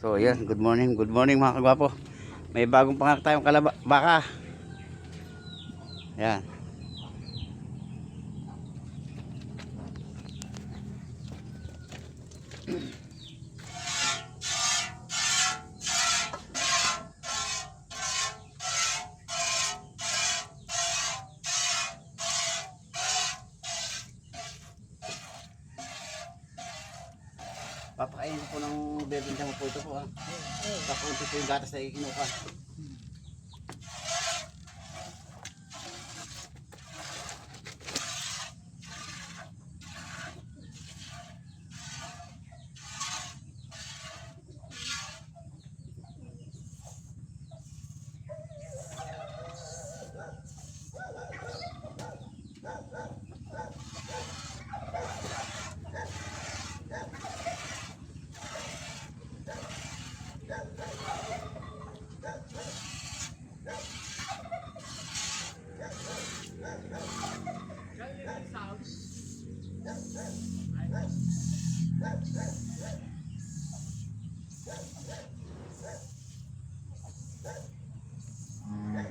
So, yan. Good morning. Good morning mga kagwapo. May bagong pangak tayong kalaba baka. Yan. Papakainin ko ng bebenta mo po ito po ha. Pakunti po yung gatas na ikinuha.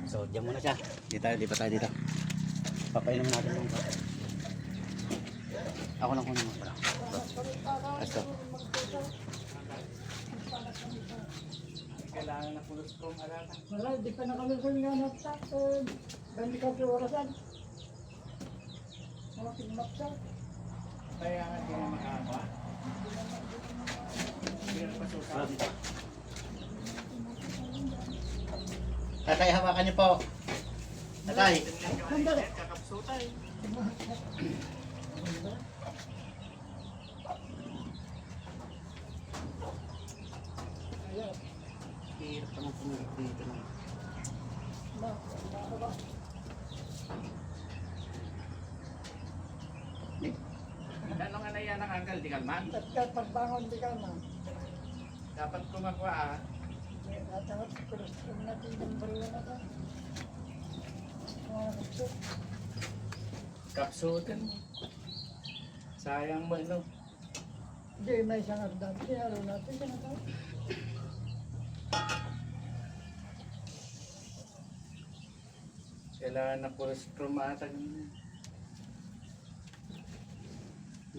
So, diyan muna siya. Dito tayo, lipat tayo dito. Papainom natin yung Ako lang kunin mo pala. Asto. Kailangan na pulos kong alata. Wala, di pa nakalusol nga nagtakon. Gandi ka sa orasan. Mga pinaksak. Kaya nga hindi na makakawa. Hindi na pasusa. Tatay, hawakan niyo po. Tatay. Hirap naman pumulot dito. Ano nga na yan ang anggal, di kalman? At ka pagbangon di ka na. Dapat kumakuha ah. Kapsutin mo. Sayang mo, no? Hindi, may isang agdan. Sinalo natin. Sinalo. Kailangan na puro krumatag.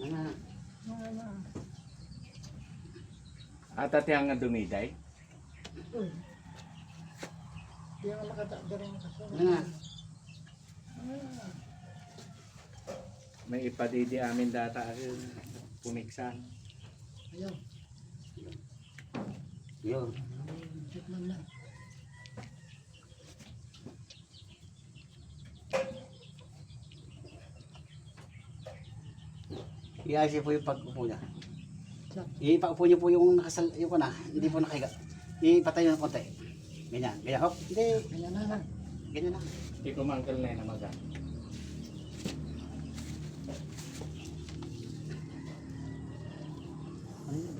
Ano? Mga na. At ati ang dumiday. Uy. Di nga makatagda rin. Ano? Ah. May ipadidi amin data akin. Pumiksan. Ayun. Yun. Tikman na. Iayos po yung pag-upo niya. Ipaupo niyo po yung nakasal, yung na, hindi po nakahiga. Ipatay niyo ng konti. Ganyan, ganyan. Hop, hindi. Ganyan na lang. Ganyan na. Di kumangkal na yun ang maga.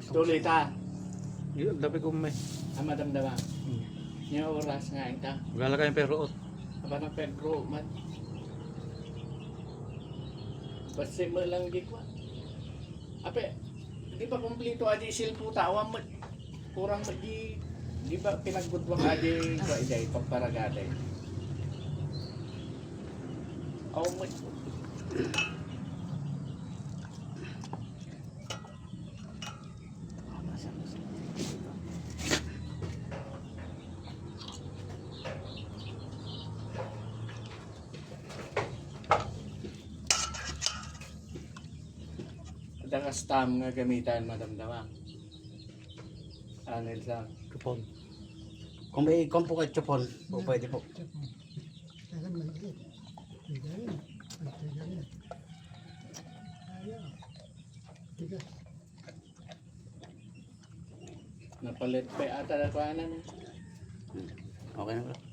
Ko- Tuloy ta. Yun, dapat ko may. Ang madamdama. Yung oras nga ita. Wala kayong pero Aba na Pedro, man. Basta mo lang di ko. Ape, di ba kumpleto adi silpo tawa mo. Kurang mo di ba pinaggudwang adi ko iday pagparagaday. Aw mo. Dakas tam nga gamitan madamdama. Anil sa Kupon. Kung may kung po kayo chupon, po pwede po. Napalit pa ata na kuanan. Okay na bro.